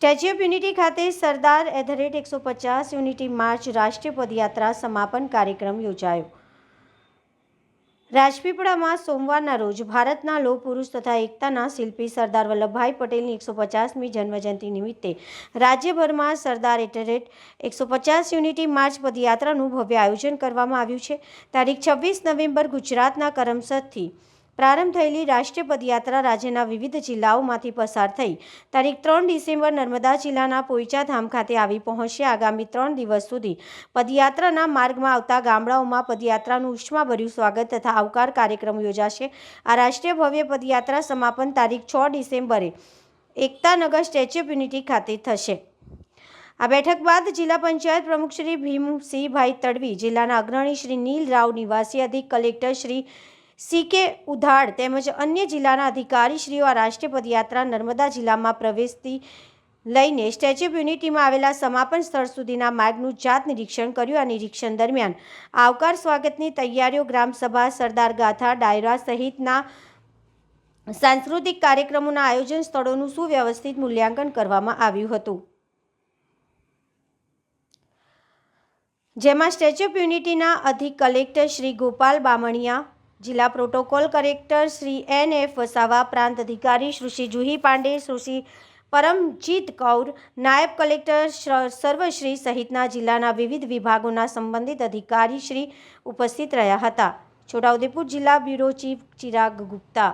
Statue of unity ખાતે સરદાર at the rate એકસો પચાસ યુનિટી માર્ચ રાષ્ટ્રીય પદયાત્રા સમાપન કાર્યક્રમ યોજાયો. રાજપીપળામાં સોમવારના રોજ ભારતના લોહ પુરુષ તથા એકતાના શિલ્પી સરદાર વલ્લભભાઈ પટેલની એકસો પચાસમી જન્મજયંતિ નિમિત્તે રાજ્યભરમાં સરદાર એટ ધ રેટ એકસો પચાસ યુનિટી માર્ચ પદયાત્રાનું ભવ્ય આયોજન કરવામાં આવ્યું છે. તારીખ છવ્વીસ નવેમ્બર ગુજરાતના કરમસદથી પ્રારંભ થયેલી રાષ્ટ્રીય પદયાત્રા રાજ્યના વિવિધ જિલ્લાઓમાંથી પસાર થઈ. તારીખ ત્રણ ડિસેમ્બર નર્મદા જિલ્લાના પોઈચાધામ ખાતે આવી પહોંચશે આગામી ત્રણ દિવસ સુધી પદયાત્રાના માર્ગમાં આવતા ગામડાઓમાં પદયાત્રાનું ઉષ્માભર્યું સ્વાગત તથા આવકાર કાર્યક્રમ યોજાશે. આ રાષ્ટ્રીય ભવ્ય પદયાત્રા સમાપન તારીખ છ ડિસેમ્બરે એકતાનગર સ્ટેચ્યુ ઓફ યુનિટી ખાતે થશે. આ બેઠક બાદ જિલ્લા પંચાયત પ્રમુખ શ્રી ભીમસિંહભાઈ તડવી, જિલ્લાના અગ્રણી શ્રી નીલ રાવ નિવાસી, અધિક કલેક્ટર શ્રી સી કે ઉધાડ તેમજ અન્ય જિલ્લાના અધિકારીશ્રીઓ આ રાષ્ટ્રીય પદયાત્રા નર્મદા જિલ્લામાં પ્રવેશતી લઈને સ્ટેચ્યુ ઓફ યુનિટીમાં આવેલા સમાપન સ્થળ સુધીના માર્ગનું જાત નિરીક્ષણ કર્યું. આ નિરીક્ષણ દરમિયાન આવકાર સ્વાગતની તૈયારીઓ ગ્રામસભા સરદાર ગાથા, ડાયરા સહિતના સાંસ્કૃતિક કાર્યક્રમોના આયોજન સ્થળોનું સુવ્યવસ્થિત મૂલ્યાંકન કરવામાં આવ્યું હતું. જેમાં સ્ટેચ્યુ ઓફ યુનિટીના અધિક કલેક્ટર શ્રી ગોપાલ બામણિયા જિલ્લા protocol collector Shri N F Vasava, પ્રાંત અધિકારી સુશ્રી જુહી પાંડે સુશ્રી પરમજીત કૌર, નાયબ કલેક્ટર સર્વશ્રી સહિતના જિલ્લાના વિવિધ વિભાગોના સંબંધિત અધિકારી શ્રી ઉપસ્થિત રહ્યા હતા. છોટાઉદેપુર જિલ્લા બ્યુરો ચીફ ચિરાગ ગુપ્તા